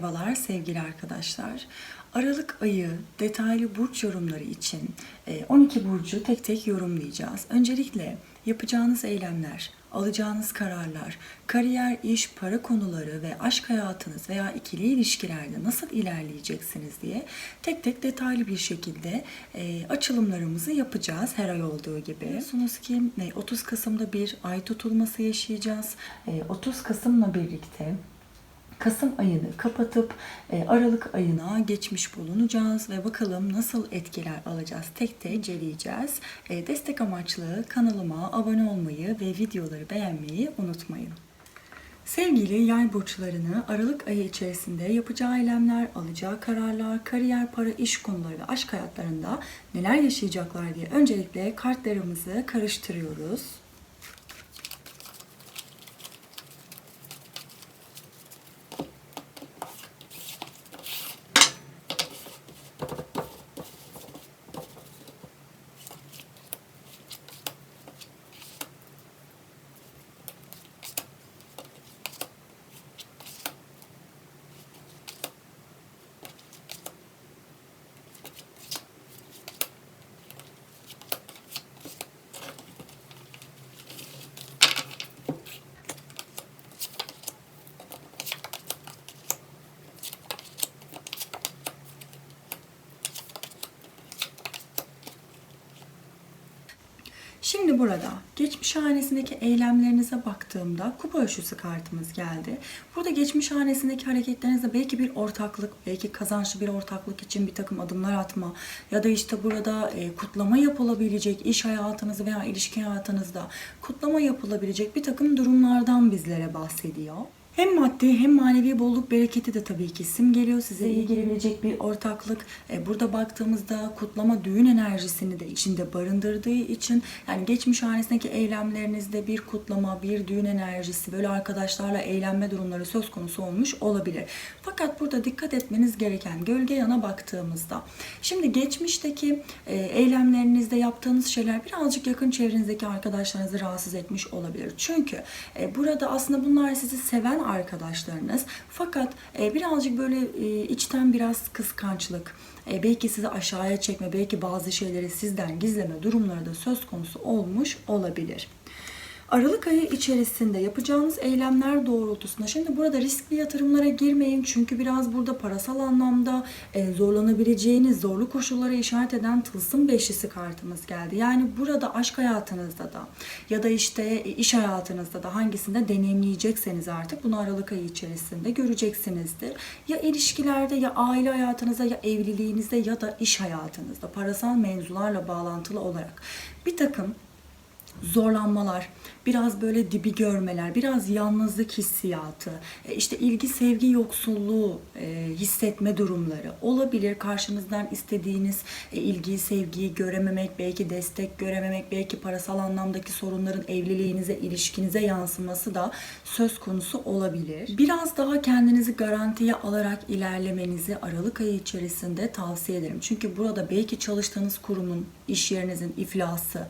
Merhabalar sevgili arkadaşlar. Aralık ayı detaylı burç yorumları için e, 12 burcu tek tek yorumlayacağız. Öncelikle yapacağınız eylemler, alacağınız kararlar, kariyer, iş, para konuları ve aşk hayatınız veya ikili ilişkilerde nasıl ilerleyeceksiniz diye tek tek detaylı bir şekilde e, açılımlarımızı yapacağız her ay olduğu gibi. Biliyorsunuz ki e, 30 Kasım'da bir ay tutulması yaşayacağız. E, 30 Kasım'la birlikte Kasım ayını kapatıp e, Aralık ayına geçmiş bulunacağız ve bakalım nasıl etkiler alacağız tek tek inceleyeceğiz. E, Destek amaçlı kanalıma abone olmayı ve videoları beğenmeyi unutmayın. Sevgili yay burçlarını Aralık ayı içerisinde yapacağı eylemler, alacağı kararlar, kariyer, para, iş konuları ve aşk hayatlarında neler yaşayacaklar diye öncelikle kartlarımızı karıştırıyoruz. Şimdi burada geçmiş hanesindeki eylemlerinize baktığımda kupa üçlüsü kartımız geldi. Burada geçmiş hanesindeki hareketlerinizde belki bir ortaklık, belki kazançlı bir ortaklık için bir takım adımlar atma ya da işte burada e, kutlama yapılabilecek iş hayatınızda veya ilişki hayatınızda kutlama yapılabilecek bir takım durumlardan bizlere bahsediyor. Hem maddi hem manevi bolluk bereketi de tabii ki simgeliyor. Size iyi gelebilecek bir ortaklık. E, Burada baktığımızda kutlama düğün enerjisini de içinde barındırdığı için yani geçmiş hanesindeki eylemlerinizde bir kutlama, bir düğün enerjisi böyle arkadaşlarla eğlenme durumları söz konusu olmuş olabilir. Fakat burada dikkat etmeniz gereken gölge yana baktığımızda şimdi geçmişteki e, eylemlerinizde yaptığınız şeyler birazcık yakın çevrenizdeki arkadaşlarınızı rahatsız etmiş olabilir. Çünkü e, burada aslında bunlar sizi seven arkadaşlarınız fakat e, birazcık böyle e, içten biraz kıskançlık, e, belki sizi aşağıya çekme, belki bazı şeyleri sizden gizleme durumları da söz konusu olmuş olabilir. Aralık ayı içerisinde yapacağınız eylemler doğrultusunda şimdi burada riskli yatırımlara girmeyin çünkü biraz burada parasal anlamda e, zorlanabileceğiniz zorlu koşullara işaret eden tılsım beşlisi kartımız geldi. Yani burada aşk hayatınızda da ya da işte e, iş hayatınızda da hangisinde deneyimleyecekseniz artık bunu Aralık ayı içerisinde göreceksinizdir. Ya ilişkilerde ya aile hayatınızda ya evliliğinizde ya da iş hayatınızda parasal mevzularla bağlantılı olarak bir takım zorlanmalar, biraz böyle dibi görmeler, biraz yalnızlık hissiyatı, e, işte ilgi sevgi yoksulluğu e, hissetme durumları olabilir. Karşınızdan istediğiniz e, ilgiyi sevgiyi görememek, belki destek görememek, belki parasal anlamdaki sorunların evliliğinize, ilişkinize yansıması da söz konusu olabilir. Biraz daha kendinizi garantiye alarak ilerlemenizi Aralık ayı içerisinde tavsiye ederim. Çünkü burada belki çalıştığınız kurumun, iş yerinizin iflası,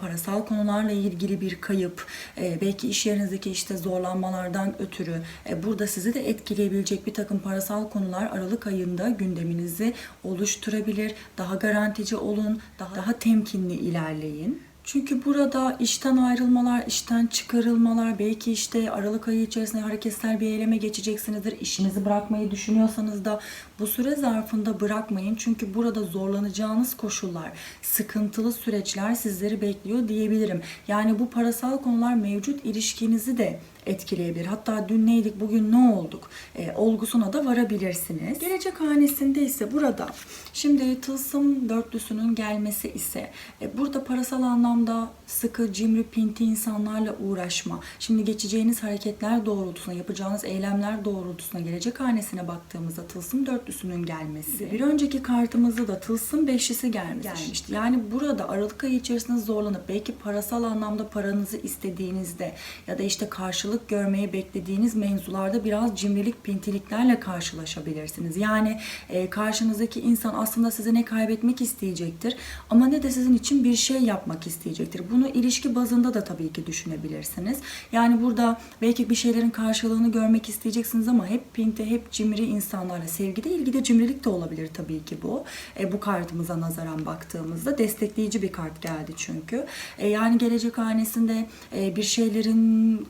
parasal konularla ilgili bir kayıp, e, belki iş yerinizdeki işte zorlanmalardan ötürü e, burada sizi de etkileyebilecek bir takım parasal konular Aralık ayında gündeminizi oluşturabilir. Daha garantici olun, daha, daha temkinli ilerleyin. Çünkü burada işten ayrılmalar, işten çıkarılmalar, belki işte Aralık ayı içerisinde hareketsel bir eyleme geçeceksinizdir. İşinizi bırakmayı düşünüyorsanız da bu süre zarfında bırakmayın. Çünkü burada zorlanacağınız koşullar, sıkıntılı süreçler sizleri bekliyor diyebilirim. Yani bu parasal konular mevcut ilişkinizi de etkileyebilir. Hatta dün neydik, bugün ne olduk e, olgusuna da varabilirsiniz. Gelecek hanesinde ise burada şimdi tılsım dörtlüsünün gelmesi ise e, burada parasal anlamda sıkı, cimri, pinti insanlarla uğraşma. Şimdi geçeceğiniz hareketler doğrultusuna, yapacağınız eylemler doğrultusuna gelecek hanesine baktığımızda tılsım dörtlüsünün gelmesi. Bir önceki kartımızda da tılsım beşlisi gelmiş. gelmişti. Yani burada Aralık ayı içerisinde zorlanıp belki parasal anlamda paranızı istediğinizde ya da işte karşılık karşılık görmeyi beklediğiniz mevzularda biraz cimrilik, pintiliklerle karşılaşabilirsiniz. Yani e, karşınızdaki insan aslında size ne kaybetmek isteyecektir ama ne de sizin için bir şey yapmak isteyecektir. Bunu ilişki bazında da tabii ki düşünebilirsiniz. Yani burada belki bir şeylerin karşılığını görmek isteyeceksiniz ama hep pinti, hep cimri insanlarla sevgide, ilgide cimrilik de olabilir tabii ki bu. E, bu kartımıza nazaran baktığımızda destekleyici bir kart geldi çünkü. E, yani gelecek hanesinde e, bir şeylerin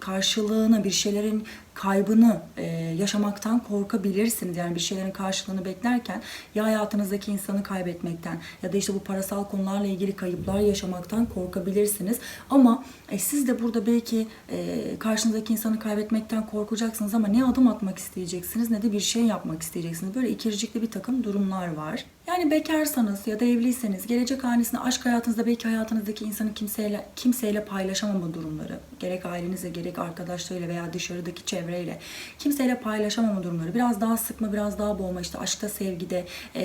karşılığını, bir şeylerin kaybını e, yaşamaktan korkabilirsiniz. Yani bir şeylerin karşılığını beklerken ya hayatınızdaki insanı kaybetmekten ya da işte bu parasal konularla ilgili kayıplar yaşamaktan korkabilirsiniz. Ama e, siz de burada belki e, karşınızdaki insanı kaybetmekten korkacaksınız ama ne adım atmak isteyeceksiniz ne de bir şey yapmak isteyeceksiniz. Böyle ikircikli bir takım durumlar var. Yani bekarsanız ya da evliyseniz gelecek hanesinde aşk hayatınızda belki hayatınızdaki insanı kimseyle kimseyle paylaşamama durumları gerek ailenizle gerek arkadaşlarıyla veya dışarıdaki çevreyle kimseyle paylaşamama durumları biraz daha sıkma biraz daha boğma işte aşkta sevgide e,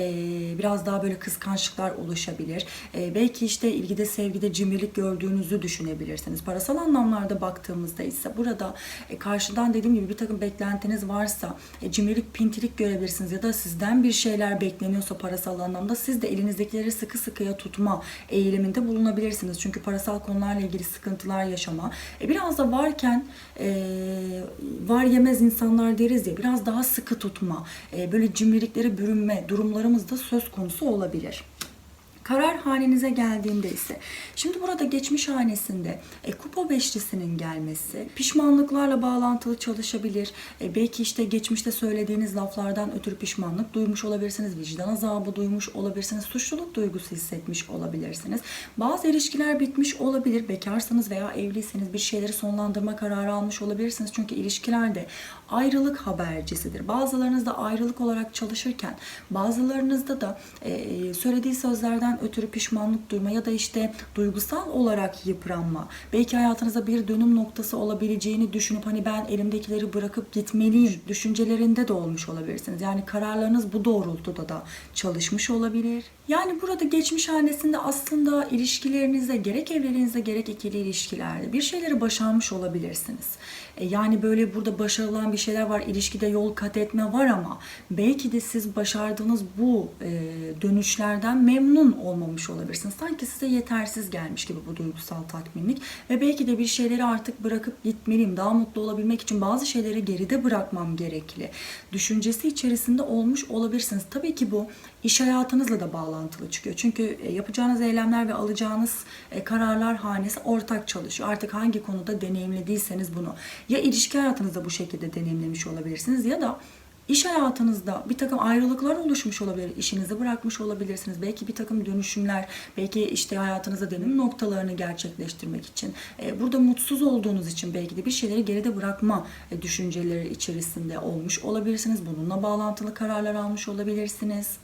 biraz daha böyle kıskançlıklar oluşabilir. E, belki işte ilgide sevgide cimrilik gördüğünüzü düşünebilirsiniz. Parasal anlamlarda baktığımızda ise burada e, karşıdan dediğim gibi bir takım beklentiniz varsa e, cimrilik pintilik görebilirsiniz ya da sizden bir şeyler bekleniyorsa parasal anlamda siz de elinizdekileri sıkı sıkıya tutma eğiliminde bulunabilirsiniz. Çünkü parasal konularla ilgili sıkıntılar yaşama. E, biraz da varken e, var yemez insanlar deriz ya biraz daha sıkı tutma, e, böyle cimriliklere bürünme durumlarımız da söz konusu olabilir. Karar hanenize geldiğinde ise şimdi burada geçmiş hanesinde e, kupa beşlisinin gelmesi pişmanlıklarla bağlantılı çalışabilir. E, belki işte geçmişte söylediğiniz laflardan ötürü pişmanlık duymuş olabilirsiniz. Vicdan azabı duymuş olabilirsiniz. Suçluluk duygusu hissetmiş olabilirsiniz. Bazı ilişkiler bitmiş olabilir. Bekarsanız veya evliyseniz bir şeyleri sonlandırma kararı almış olabilirsiniz. Çünkü ilişkilerde ayrılık habercisidir. Bazılarınızda ayrılık olarak çalışırken bazılarınızda da e, söylediği sözlerden ötürü pişmanlık duyma ya da işte duygusal olarak yıpranma. Belki hayatınızda bir dönüm noktası olabileceğini düşünüp hani ben elimdekileri bırakıp gitmeliyim düşüncelerinde de olmuş olabilirsiniz. Yani kararlarınız bu doğrultuda da çalışmış olabilir. Yani burada geçmiş hanesinde aslında ilişkilerinizde gerek evliliğinizde gerek ikili ilişkilerde bir şeyleri başarmış olabilirsiniz. E, Yani böyle burada başarılan bir şeyler var, ilişkide yol kat etme var ama belki de siz başardığınız bu e, dönüşlerden memnun olmamış olabilirsiniz. Sanki size yetersiz gelmiş gibi bu duygusal tatminlik ve belki de bir şeyleri artık bırakıp gitmeliyim. Daha mutlu olabilmek için bazı şeyleri geride bırakmam gerekli. Düşüncesi içerisinde olmuş olabilirsiniz. Tabii ki bu iş hayatınızla da bağlantılı çıkıyor. Çünkü e, yapacağınız eylemler ve alacağınız e, kararlar hanesi ortak çalışıyor. Artık hangi konuda deneyimlediyseniz bunu ya ilişki hayatınızda bu şekilde deneyimlemiş olabilirsiniz ya da İş hayatınızda bir takım ayrılıklar oluşmuş olabilir. İşinizi bırakmış olabilirsiniz. Belki bir takım dönüşümler, belki işte hayatınızda dönüm noktalarını gerçekleştirmek için. e, Burada mutsuz olduğunuz için belki de bir şeyleri geride bırakma e, düşünceleri içerisinde olmuş olabilirsiniz. Bununla bağlantılı kararlar almış olabilirsiniz.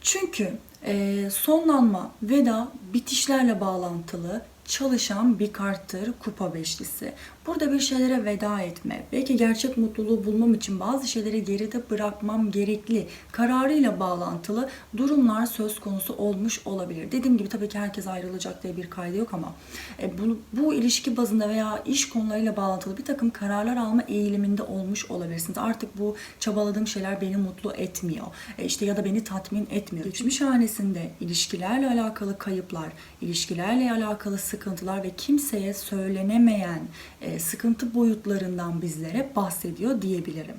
Çünkü e, sonlanma, veda, bitişlerle bağlantılı çalışan bir karttır kupa beşlisi. Burada bir şeylere veda etme, belki gerçek mutluluğu bulmam için bazı şeyleri geride bırakmam gerekli kararıyla bağlantılı durumlar söz konusu olmuş olabilir. Dediğim gibi tabii ki herkes ayrılacak diye bir kaydı yok ama e, bu, bu ilişki bazında veya iş konularıyla bağlantılı bir takım kararlar alma eğiliminde olmuş olabilirsiniz. Artık bu çabaladığım şeyler beni mutlu etmiyor. E, işte ya da beni tatmin etmiyor. Geçmiş hanesinde ilişkilerle alakalı kayıplar, ilişkilerle alakalı sıkıntılar ve kimseye söylenemeyen e, sıkıntı boyutlarından bizlere bahsediyor diyebilirim.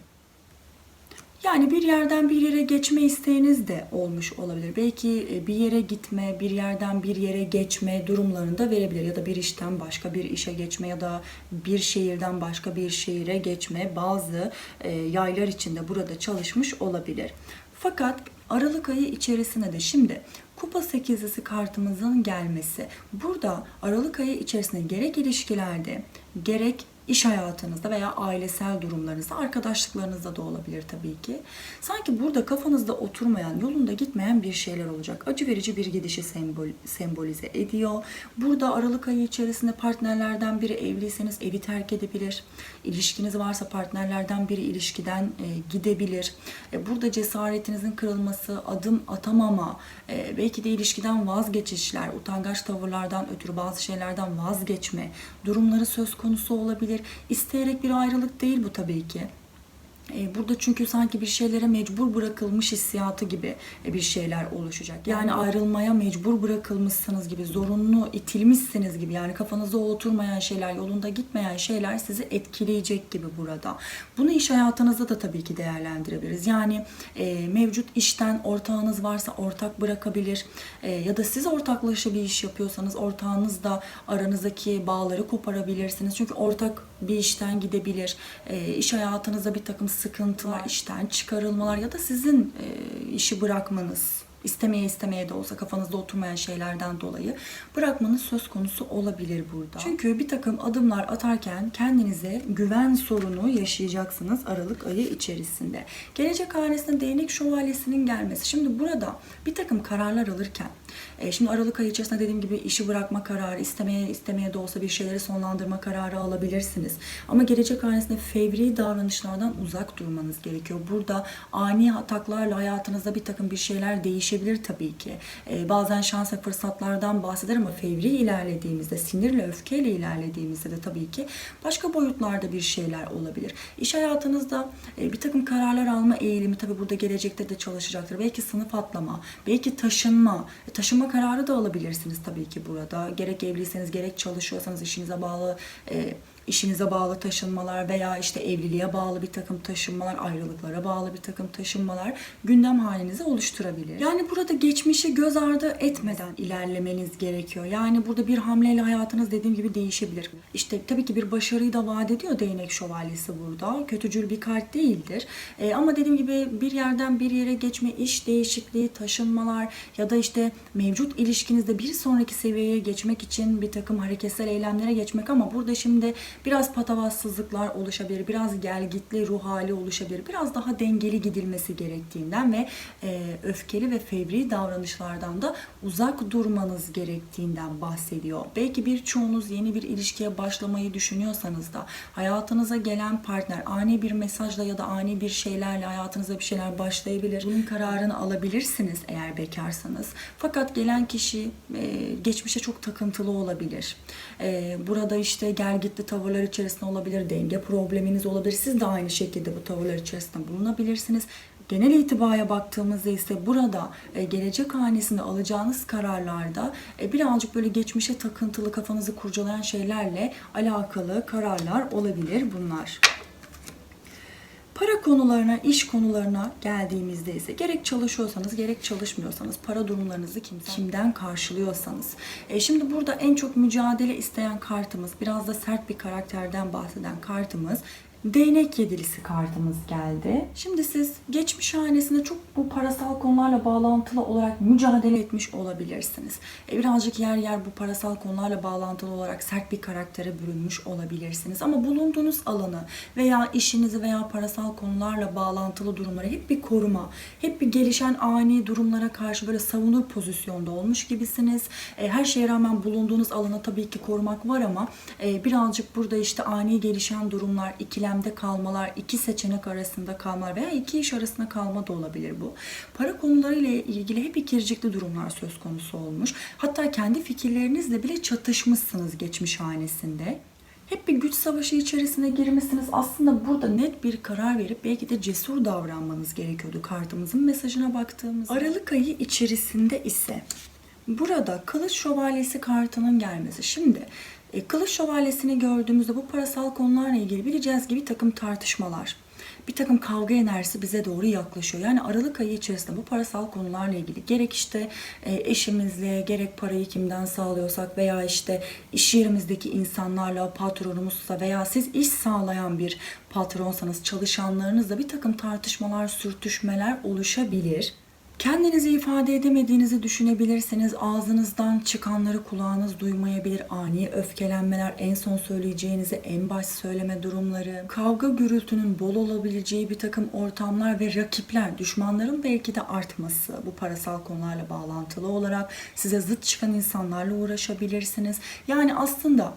Yani bir yerden bir yere geçme isteğiniz de olmuş olabilir. Belki e, bir yere gitme, bir yerden bir yere geçme durumlarında verebilir. Ya da bir işten başka bir işe geçme ya da bir şehirden başka bir şehire geçme bazı e, yaylar içinde burada çalışmış olabilir. Fakat Aralık ayı içerisinde de şimdi Kupa sekizlisi kartımızın gelmesi. Burada Aralık ayı içerisinde gerek ilişkilerde gerek iş hayatınızda veya ailesel durumlarınızda, arkadaşlıklarınızda da olabilir tabii ki. Sanki burada kafanızda oturmayan, yolunda gitmeyen bir şeyler olacak. Acı verici bir gidişi sembol, sembolize ediyor. Burada Aralık ayı içerisinde partnerlerden biri evliyseniz evi terk edebilir. İlişkiniz varsa partnerlerden biri ilişkiden e, gidebilir. E, burada cesaretinizin kırılması, adım atamama, e, belki de ilişkiden vazgeçişler, utangaç tavırlardan ötürü bazı şeylerden vazgeçme durumları söz konusu olabilir olabilir. İsteyerek bir ayrılık değil bu tabii ki. E, Burada çünkü sanki bir şeylere mecbur bırakılmış hissiyatı gibi e, bir şeyler oluşacak. Yani ayrılmaya mecbur bırakılmışsınız gibi, zorunlu itilmişsiniz gibi. Yani kafanıza oturmayan şeyler, yolunda gitmeyen şeyler sizi etkileyecek gibi burada. Bunu iş hayatınızda da tabii ki değerlendirebiliriz. Yani e, mevcut işten ortağınız varsa ortak bırakabilir. E, ya da siz ortaklaşa bir iş yapıyorsanız ortağınızla aranızdaki bağları koparabilirsiniz. Çünkü ortak bir işten gidebilir. E, iş hayatınızda bir takım sıkıntılar, işten çıkarılmalar ya da sizin e, işi bırakmanız istemeye istemeye de olsa kafanızda oturmayan şeylerden dolayı bırakmanız söz konusu olabilir burada. Çünkü bir takım adımlar atarken kendinize güven sorunu yaşayacaksınız Aralık ayı içerisinde. Gelecek hanesine değnek şövalyesinin gelmesi. Şimdi burada bir takım kararlar alırken e, Şimdi Aralık ayı içerisinde dediğim gibi işi bırakma kararı, istemeye istemeye de olsa bir şeyleri sonlandırma kararı alabilirsiniz. Ama gelecek hanesinde fevri davranışlardan uzak durmanız gerekiyor. Burada ani ataklarla hayatınızda bir takım bir şeyler değişebilir tabii ki. E, bazen şans ve fırsatlardan bahseder ama fevri ilerlediğimizde, sinirle, öfkeyle ilerlediğimizde de tabii ki başka boyutlarda bir şeyler olabilir. İş hayatınızda e, bir takım kararlar alma eğilimi tabii burada gelecekte de çalışacaktır. Belki sınıf atlama, belki taşınma. E, taşınma kararı da alabilirsiniz tabii ki burada. Gerek evliyseniz gerek çalışıyorsanız işinize bağlı e, işinize bağlı taşınmalar veya işte evliliğe bağlı bir takım taşınmalar, ayrılıklara bağlı bir takım taşınmalar gündem halinizi oluşturabilir. Yani burada geçmişi göz ardı etmeden ilerlemeniz gerekiyor. Yani burada bir hamleyle hayatınız dediğim gibi değişebilir. İşte tabii ki bir başarıyı da vaat ediyor değnek şövalyesi burada. Kötücül bir kart değildir. E, ama dediğim gibi bir yerden bir yere geçme, iş değişikliği, taşınmalar ya da işte mevcut ilişkinizde bir sonraki seviyeye geçmek için bir takım hareketsel eylemlere geçmek ama burada şimdi biraz patavatsızlıklar oluşabilir, biraz gelgitli ruh hali oluşabilir, biraz daha dengeli gidilmesi gerektiğinden ve e, öfkeli ve fevri davranışlardan da uzak durmanız gerektiğinden bahsediyor. Belki birçoğunuz yeni bir ilişkiye başlamayı düşünüyorsanız da hayatınıza gelen partner ani bir mesajla ya da ani bir şeylerle hayatınıza bir şeyler başlayabilir. Bunun kararını alabilirsiniz eğer bekarsanız. Fakat gelen kişi e, geçmişe çok takıntılı olabilir. E, burada işte gelgitli tavırlar içerisinde olabilir, denge probleminiz olabilir. Siz de aynı şekilde bu tavırlar içerisinde bulunabilirsiniz. Genel itibaya baktığımızda ise burada e, gelecek hanesinde alacağınız kararlarda e, birazcık böyle geçmişe takıntılı kafanızı kurcalayan şeylerle alakalı kararlar olabilir bunlar. Para konularına, iş konularına geldiğimizde ise gerek çalışıyorsanız gerek çalışmıyorsanız para durumlarınızı kimden, kimden karşılıyorsanız. E, şimdi burada en çok mücadele isteyen kartımız, biraz da sert bir karakterden bahseden kartımız Değnek yedilisi kartımız geldi. Şimdi siz geçmiş hanesinde çok bu parasal konularla bağlantılı olarak mücadele etmiş olabilirsiniz. E, birazcık yer yer bu parasal konularla bağlantılı olarak sert bir karaktere bürünmüş olabilirsiniz. Ama bulunduğunuz alanı veya işinizi veya parasal konularla bağlantılı durumları hep bir koruma, hep bir gelişen ani durumlara karşı böyle savunur pozisyonda olmuş gibisiniz. E, her şeye rağmen bulunduğunuz alanı tabii ki korumak var ama e, birazcık burada işte ani gelişen durumlar, ikilemde kalmalar, iki seçenek arasında kalmalar veya iki iş arasında kalma da olabilir bu. Para konularıyla ilgili hep ikircikli durumlar söz konusu olmuş. Hatta kendi fikirlerinizle bile çatışmışsınız geçmiş hanesinde hep bir güç savaşı içerisine girmişsiniz. Aslında burada net bir karar verip belki de cesur davranmanız gerekiyordu kartımızın mesajına baktığımızda. Aralık ayı içerisinde ise burada Kılıç Şövalyesi kartının gelmesi. Şimdi e, Kılıç Şövalyesini gördüğümüzde bu parasal konularla ilgili bileceğiz gibi takım tartışmalar, bir takım kavga enerjisi bize doğru yaklaşıyor. Yani Aralık ayı içerisinde bu parasal konularla ilgili gerek işte e, eşimizle, gerek parayı kimden sağlıyorsak veya işte iş yerimizdeki insanlarla, patronumuzsa veya siz iş sağlayan bir patronsanız çalışanlarınızla bir takım tartışmalar, sürtüşmeler oluşabilir. Kendinizi ifade edemediğinizi düşünebilirsiniz. Ağzınızdan çıkanları kulağınız duymayabilir. Ani öfkelenmeler, en son söyleyeceğinizi en baş söyleme durumları, kavga gürültünün bol olabileceği bir takım ortamlar ve rakipler, düşmanların belki de artması bu parasal konularla bağlantılı olarak size zıt çıkan insanlarla uğraşabilirsiniz. Yani aslında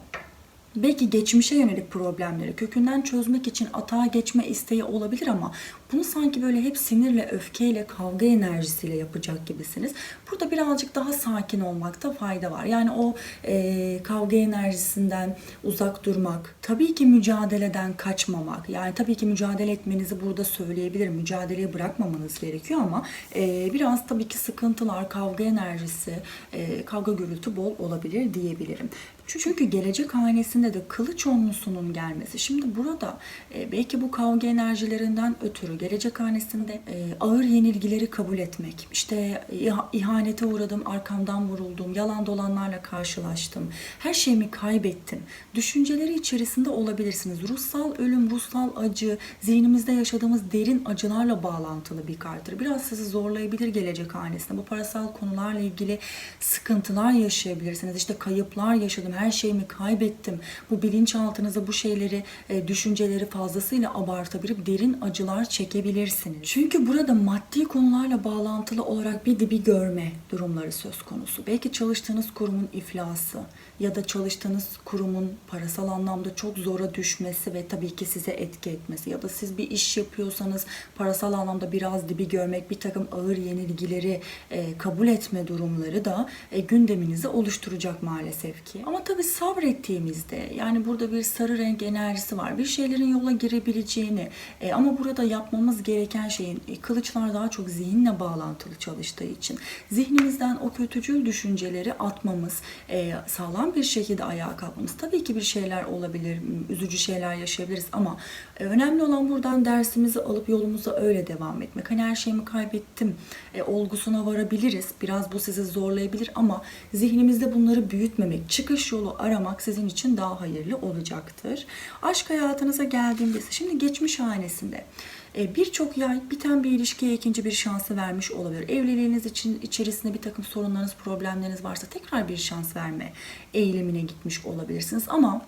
belki geçmişe yönelik problemleri kökünden çözmek için atağa geçme isteği olabilir ama bunu sanki böyle hep sinirle, öfkeyle, kavga enerjisiyle yapacak gibisiniz. Burada birazcık daha sakin olmakta fayda var. Yani o e, kavga enerjisinden uzak durmak, tabii ki mücadeleden kaçmamak. Yani tabii ki mücadele etmenizi burada söyleyebilirim. Mücadeleyi bırakmamanız gerekiyor ama e, biraz tabii ki sıkıntılar, kavga enerjisi, e, kavga gürültü bol olabilir diyebilirim. Çünkü gelecek hanesinde de kılıç onlusunun gelmesi. Şimdi burada e, belki bu kavga enerjilerinden ötürü gelecek hanesinde e, ağır yenilgileri kabul etmek. İşte iha- ihanete uğradım, arkamdan vuruldum, yalan dolanlarla karşılaştım. Her şeyimi kaybettim. Düşünceleri içerisinde olabilirsiniz. Ruhsal ölüm, ruhsal acı, zihnimizde yaşadığımız derin acılarla bağlantılı bir karttır. Biraz sizi zorlayabilir gelecek hanesinde. Bu parasal konularla ilgili sıkıntılar yaşayabilirsiniz. İşte kayıplar yaşadım, her şeyimi kaybettim. Bu bilinçaltınıza bu şeyleri, e, düşünceleri fazlasıyla abartabilip derin acılar çekebilirsiniz. Çünkü burada maddi konularla bağlantılı olarak bir dibi görme durumları söz konusu. Belki çalıştığınız kurumun iflası ya da çalıştığınız kurumun parasal anlamda çok zora düşmesi ve tabii ki size etki etmesi ya da siz bir iş yapıyorsanız parasal anlamda biraz dibi görmek, bir takım ağır yenilgileri e, kabul etme durumları da e, gündeminizi oluşturacak maalesef ki. Ama tabii sabrettiğimizde yani burada bir sarı renk enerjisi var. Bir şeylerin yola girebileceğini e, ama burada yapmamız gereken şeyin e, kılıçlar daha çok zihinle bağlantılı çalıştığı için zihnimizden o kötücül düşünceleri atmamız, e, sağlam bir şekilde ayağa kalkmamız. Tabii ki bir şeyler olabilir, üzücü şeyler yaşayabiliriz ama e, önemli olan buradan dersimizi alıp yolumuza öyle devam etmek. Hani her şeyimi kaybettim e, olgusuna varabiliriz. Biraz bu sizi zorlayabilir ama zihnimizde bunları büyütmemek, çıkış yolu aramak sizin için daha hayırlı olacaktır. Aşk hayatınıza geldiğimde şimdi geçmiş hanesinde birçok yay biten bir ilişkiye ikinci bir şansı vermiş olabilir. Evliliğiniz için içerisinde bir takım sorunlarınız, problemleriniz varsa tekrar bir şans verme eğilimine gitmiş olabilirsiniz. Ama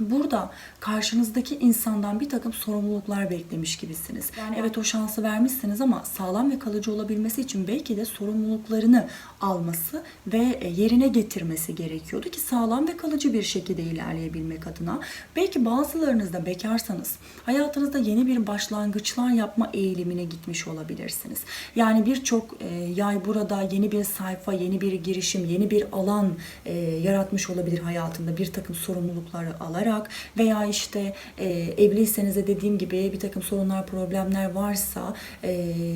Burada karşınızdaki insandan bir takım sorumluluklar beklemiş gibisiniz. Yani evet o şansı vermişsiniz ama sağlam ve kalıcı olabilmesi için belki de sorumluluklarını alması ve e, yerine getirmesi gerekiyordu ki sağlam ve kalıcı bir şekilde ilerleyebilmek adına. Belki bazılarınız da bekarsanız hayatınızda yeni bir başlangıçlar yapma eğilimine gitmiş olabilirsiniz. Yani birçok e, yay burada yeni bir sayfa, yeni bir girişim, yeni bir alan e, yaratmış olabilir hayatında bir takım sorumlulukları alarak veya işte e, evliyseniz de dediğim gibi bir takım sorunlar, problemler varsa e,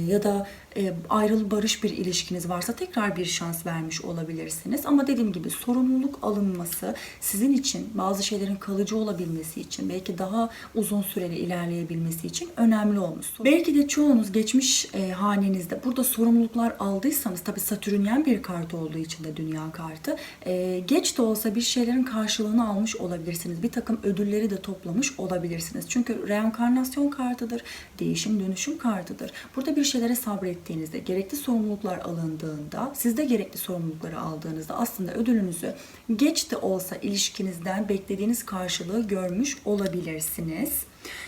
ya da e, ayrıl barış bir ilişkiniz varsa tekrar bir şans vermiş olabilirsiniz. Ama dediğim gibi sorumluluk alınması sizin için bazı şeylerin kalıcı olabilmesi için belki daha uzun süreli ilerleyebilmesi için önemli olmuş. Belki de çoğunuz geçmiş e, hanenizde burada sorumluluklar aldıysanız tabi satürnyen bir kart olduğu için de dünya kartı e, geç de olsa bir şeylerin karşılığını almış olabilirsiniz. Bir takım ödülleri de toplamış olabilirsiniz. Çünkü reenkarnasyon kartıdır, değişim dönüşüm kartıdır. Burada bir şeylere sabret ettiğinizde, gerekli sorumluluklar alındığında, siz de gerekli sorumlulukları aldığınızda aslında ödülünüzü geç de olsa ilişkinizden beklediğiniz karşılığı görmüş olabilirsiniz.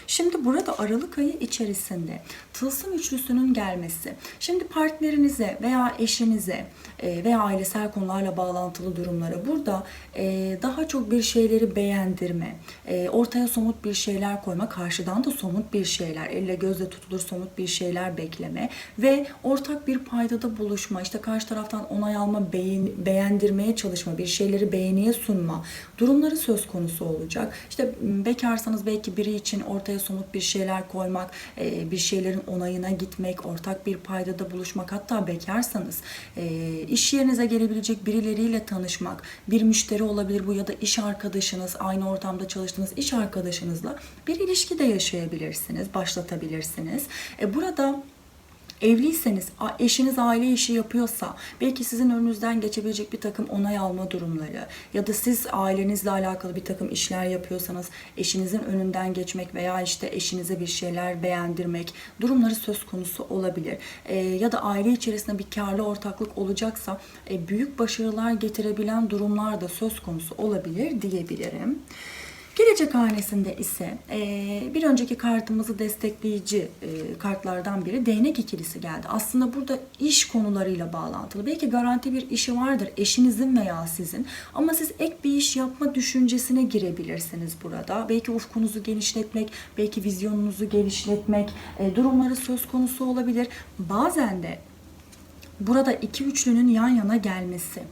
Şimdi burada Aralık ayı içerisinde tılsım üçlüsünün gelmesi. Şimdi partnerinize veya eşinize e, veya ailesel konularla bağlantılı durumlara burada e, daha çok bir şeyleri beğendirme, e, ortaya somut bir şeyler koyma, karşıdan da somut bir şeyler, elle gözle tutulur somut bir şeyler bekleme ve ortak bir paydada buluşma, işte karşı taraftan onay alma, beğen, beğendirmeye çalışma, bir şeyleri beğeniye sunma durumları söz konusu olacak. İşte bekarsanız belki biri için ortaya somut bir şeyler koymak, bir şeylerin onayına gitmek, ortak bir paydada buluşmak, hatta bekarsanız e, iş yerinize gelebilecek birileriyle tanışmak, bir müşteri olabilir bu ya da iş arkadaşınız, aynı ortamda çalıştığınız iş arkadaşınızla bir ilişki de yaşayabilirsiniz, başlatabilirsiniz. E, burada Evliyseniz, eşiniz aile işi yapıyorsa, belki sizin önünüzden geçebilecek bir takım onay alma durumları ya da siz ailenizle alakalı bir takım işler yapıyorsanız eşinizin önünden geçmek veya işte eşinize bir şeyler beğendirmek durumları söz konusu olabilir. E, ya da aile içerisinde bir karlı ortaklık olacaksa e, büyük başarılar getirebilen durumlar da söz konusu olabilir diyebilirim. Gelecek hanesinde ise eee, bir önceki kartımızı destekleyici eee, kartlardan biri değnek ikilisi geldi. Aslında burada iş konularıyla bağlantılı. Belki garanti bir işi vardır eşinizin veya sizin ama siz ek bir iş yapma düşüncesine girebilirsiniz burada. Belki ufkunuzu genişletmek, belki vizyonunuzu genişletmek eee, durumları söz konusu olabilir. Bazen de burada iki üçlünün yan yana gelmesi.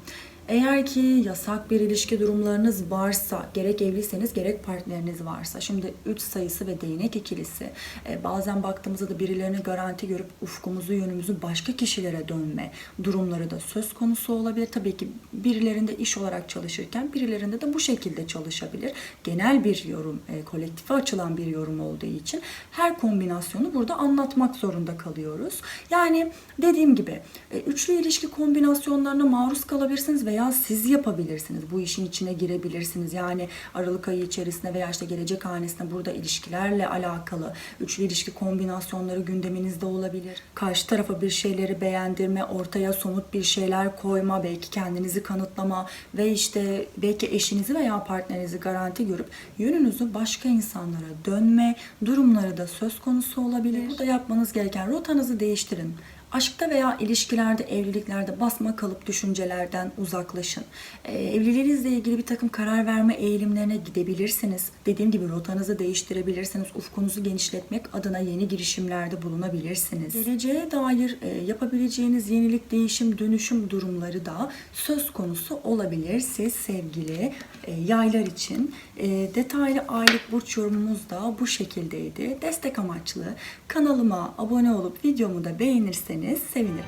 Eğer ki yasak bir ilişki durumlarınız varsa, gerek evliyseniz gerek partneriniz varsa, şimdi 3 sayısı ve değnek ikilisi, e, bazen baktığımızda da birilerine garanti görüp ufkumuzu, yönümüzü başka kişilere dönme durumları da söz konusu olabilir. Tabii ki birilerinde iş olarak çalışırken birilerinde de bu şekilde çalışabilir. Genel bir yorum, e, kolektife açılan bir yorum olduğu için her kombinasyonu burada anlatmak zorunda kalıyoruz. Yani dediğim gibi e, üçlü ilişki kombinasyonlarına maruz kalabilirsiniz veya siz yapabilirsiniz. Bu işin içine girebilirsiniz. Yani Aralık ayı içerisinde veya işte gelecek hanesinde burada ilişkilerle alakalı üçlü ilişki kombinasyonları gündeminizde olabilir. Karşı tarafa bir şeyleri beğendirme, ortaya somut bir şeyler koyma, belki kendinizi kanıtlama ve işte belki eşinizi veya partnerinizi garanti görüp yönünüzü başka insanlara dönme durumları da söz konusu olabilir. Burada yapmanız gereken rotanızı değiştirin. Aşkta veya ilişkilerde, evliliklerde basma kalıp düşüncelerden uzaklaşın. Ee, evliliğinizle ilgili bir takım karar verme eğilimlerine gidebilirsiniz. Dediğim gibi rotanızı değiştirebilirsiniz. Ufkunuzu genişletmek adına yeni girişimlerde bulunabilirsiniz. Geleceğe dair e, yapabileceğiniz yenilik, değişim, dönüşüm durumları da söz konusu olabilir. Siz sevgili e, yaylar için e, detaylı aylık burç yorumumuz da bu şekildeydi. Destek amaçlı kanalıma abone olup videomu da beğenirseniz sevinirim.